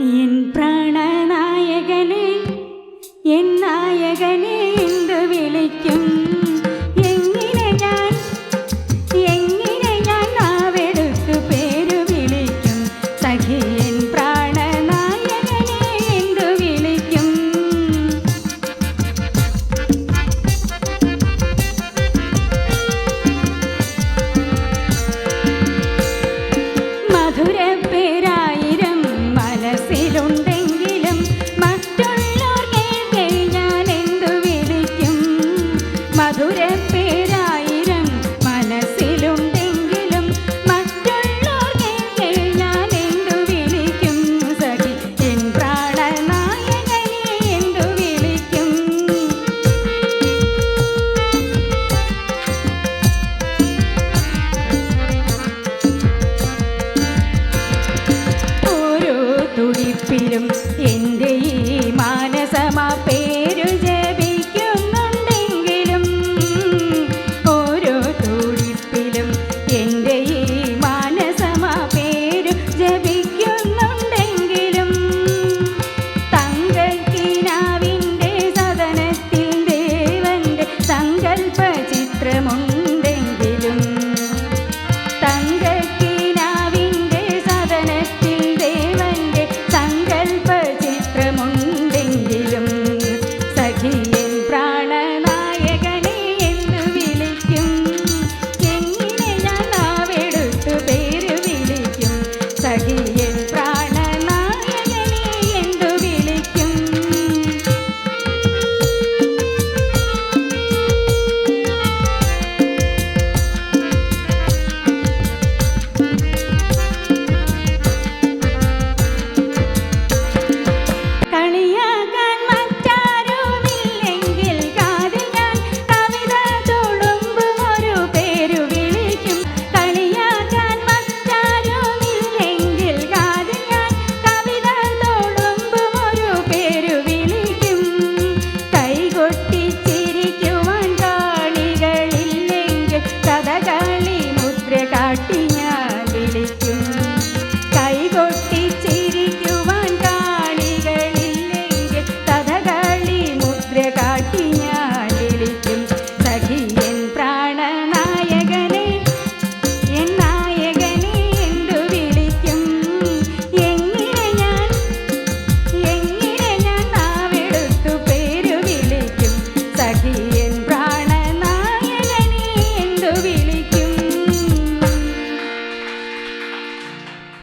N പ്രാണനായകനെ വിളിക്കും? എങ്ങനെ ഞാൻ ഞാൻ നാവെടുത്തു വിളിക്കും? സഖി മനസ്സിലുണ്ടെങ്കിലും തുടിപ്പിലും എന്റെ ഈ മാനസമാ പേരു ജപിക്കുന്നുണ്ടെങ്കിലും ഓരോ തുടിപ്പിലും എന്റെ ഈ चित्रे काटी